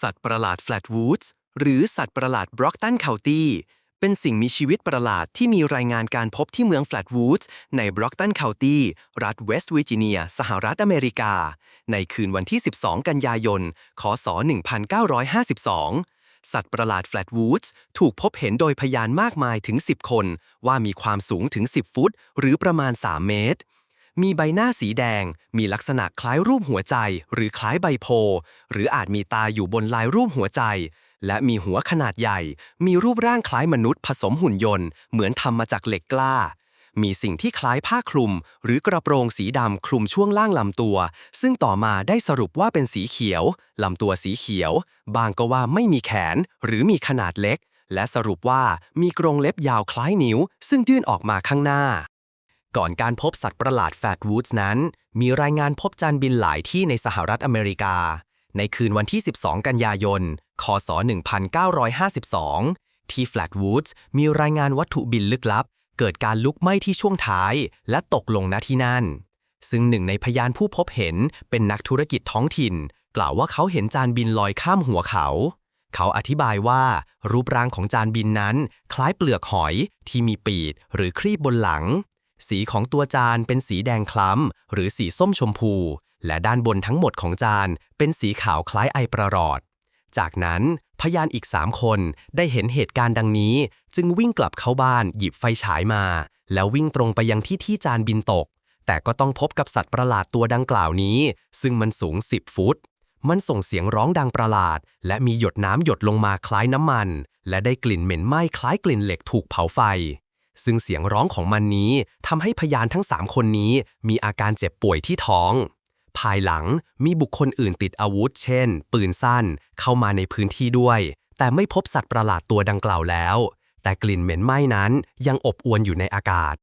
สัตว์ประหลาดแฟลตวูดส์หรือสัตว์ประหลาดบร็อกตันเคาตี้เป็นสิ่งมีชีวิตประหลาดที่มีรายงานการพบที่เมืองแฟลตวูดส์ในบร็อกตันเคาตี้รัฐเวสต์เวอร์จิเนีย สหรัฐอเมริกา ในคืนวันที่ 12 กันยายน คศ 1952สัตว์ประหลาดแฟลตวูดส์ถูกพบเห็นโดยพยานมากมายถึง 10 คน ว่ามีความสูงถึง 10 ฟุต หรือประมาณ 3 เมตร มีใบหน้าสีแดง มีลักษณะคล้ายรูปหัวใจ หรือคล้ายใบโพ หรืออาจมีตาอยู่บนลายรูปหัวใจ และมีหัวขนาดใหญ่ มีรูปร่างคล้ายมนุษย์ผสมหุ่นยนต์ เหมือนทำมาจากเหล็กกล้า มีสิ่งที่คล้ายผ้าคลุม หรือกระโปรงสีดำคลุมช่วงล่างลำตัว ซึ่งต่อมาได้สรุปว่าเป็นสีเขียว ลำตัวสีเขียว บางก็ว่าไม่มีแขน หรือมีขนาดเล็ก และสรุปว่ามีกรงเล็บยาวคล้ายนิ้ว ซึ่งยื่นออกมาข้างหน้า ก่อนการพบสัตว์ประหลาดแฟตวูดส์นั้น มีรายงานพบจานบินหลายที่ในสหรัฐอเมริกา ในคืนวันที่ 12 กันยายน คศ 1952 ที่แฟลตวูดส์มีรายงานวัตถุบินลึกลับ เกิดการลุกไหม้ที่ช่วงท้าย และตกลงณที่นั่น ซึ่งหนึ่งในพยานผู้พบเห็นเป็นนักธุรกิจท้องถิ่น กล่าวว่าเขาเห็นจานบินลอยข้ามหัวเขาเขาอธิบายว่า รูปร่างของจานบินนั้น คล้ายเปลือกหอยที่มีปีดหรือครีบบนหลัง สีของตัวจานเป็นสีแดงคล้ำ หรือสีส้มชมพู และด้านบนทั้งหมดของจานเป็นสีขาวคล้ายไอประหลอด จากนั้นพยานอีกสามคนได้เห็นเหตุการณ์ดังนี้ จึงวิ่งกลับเข้าบ้านหยิบไฟฉายมา แล้ววิ่งตรงไปยังที่ที่จานบินตก แต่ก็ต้องพบกับสัตว์ประหลาดตัวดังกล่าวนี้ ซึ่งมันสูง 10 ฟุต มันส่งเสียงร้องดังประหลาด และมีหยดน้ำหยดลงมาคล้ายน้ำมัน และได้กลิ่นเหม็นไหม้คล้ายกลิ่นเหล็กถูกเผาไฟ ซึ่งเสียงร้องของมันนี้ทำให้พยานทั้งสามคนนี้มีอาการเจ็บป่วยที่ท้อง ภายหลังมีบุคคลอื่นติดอาวุธ เช่น ปืนสั้นเข้ามาในพื้นที่ด้วย แต่ไม่พบสัตว์ประหลาดตัวดังกล่าวแล้ว แต่กลิ่นเหม็นไหม้นั้นยังอบอวนอยู่ในอากาศ